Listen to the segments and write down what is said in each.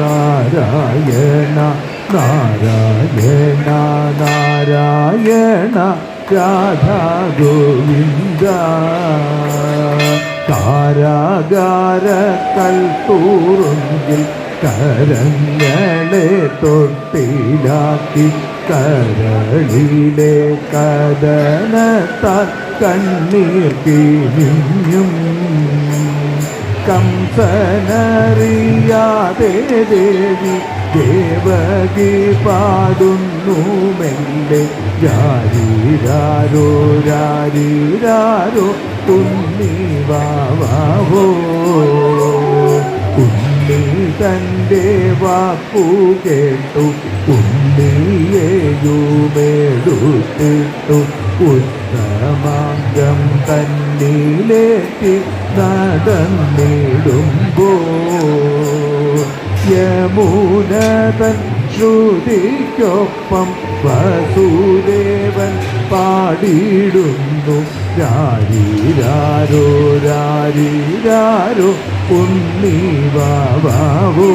നാരായണ നാരായണ നാരായണ രാധാ ഗോവിന്ദ. കാരാകാര കൽത്തൂറുങ്കിൽ കരങ്ങളെ തൊട്ടിലാക്കി കരളിലെ കഥനത്താൽ കണ്ണീർ കിഴിഞ്ഞും കംസനറിയാതെ ദേവി ദേവകി പാടുന്നു മെല്ലെ രാരീരാരോ രാരീരാരോ ഉണ്ണി വാവോ ഉണ്ണി തന്റെ വാക്കു കേട്ടു ഉണ്ണിയേയുമേടുത്തിട്ടു ഉത്തമാംഗം തന്നിലേക്ക് നടന്നിടുമ്പോ യമുനതൻ ശ്രുതിക്കൊപ്പം വസുദേവൻ പാടിയിടുന്നു. രാരീരാരോ രാരീരാരോ ഉണ്ണി വാവോ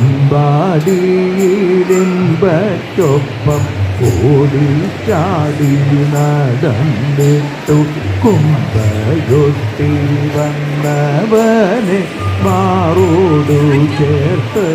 അമ്പാടിയിലിമ്പൊപ്പം ഓടി ചാടി നടന്നിട്ടു കുമ്പയൊട്ടി വന്നവനെ മാറോടു ചേർത്ത്